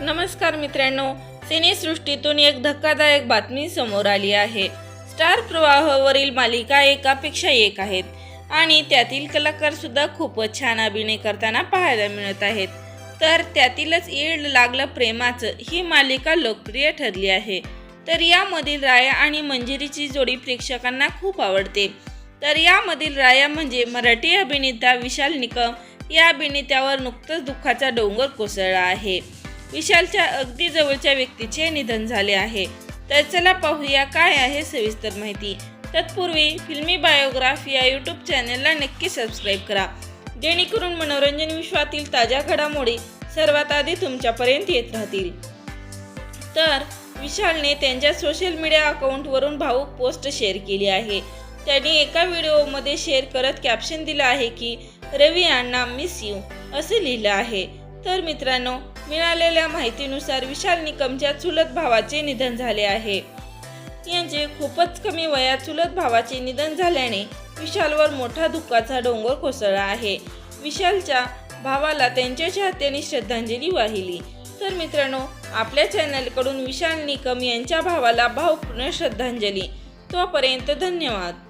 नमस्कार मित्रांनो सिनेसृष्टीतून एक धक्कादायक बातमी समोर आली आहे. स्टार प्रवाहावरील मालिका एकापेक्षा एक आहेत आणि त्यातील कलाकार सुद्धा खूपच छान अभिनय करताना पाहायला मिळत आहेत. तर त्यातीलच येड लागलं प्रेमाचं ही मालिका लोकप्रिय ठरली आहे. तर यामधील राया आणि मंजिरीची जोडी प्रेक्षकांना खूप आवडते. तर यामधील राया म्हणजे मराठी अभिनेता विशाल निकम. या अभिनेत्यावर नुकतंच दुःखाचा डोंगर कोसळला आहे. विशालच्या अगदी जवळच्या व्यक्तीचे निधन झाले आहे. तर चला पाहूया काय आहे सविस्तर माहिती. तत्पूर्वी फिल्मी बायोग्राफ या यूट्यूब चॅनलला नक्की सबस्क्राईब करा. जेणेकरून मनोरंजन विश्वातील ताज्या घडामोडी सर्वात आधी तुमच्यापर्यंत येत राहतील. तर विशालने त्यांच्या सोशल मीडिया अकाउंटवरून भाऊक पोस्ट शेअर केली आहे. त्यांनी एका व्हिडिओमध्ये शेअर करत कॅप्शन दिलं आहे की रवी अण्णा मिस यू असे लिहिलं आहे. तर मित्रांनो मिळालेल्या माहितीनुसार विशाल निकमच्या चुलत भावाचे निधन झाले आहे. यांचे खूपच कमी वयात चुलत भावाचे निधन झाल्याने विशालवर मोठा दुःखाचा डोंगर कोसळला आहे. विशालच्या भावाला त्यांच्या चाहत्यांनी श्रद्धांजली वाहिली. तर मित्रांनो आपल्या चॅनलकडून विशाल निकम यांच्या भावाला भावपूर्ण श्रद्धांजली. तोपर्यंत धन्यवाद.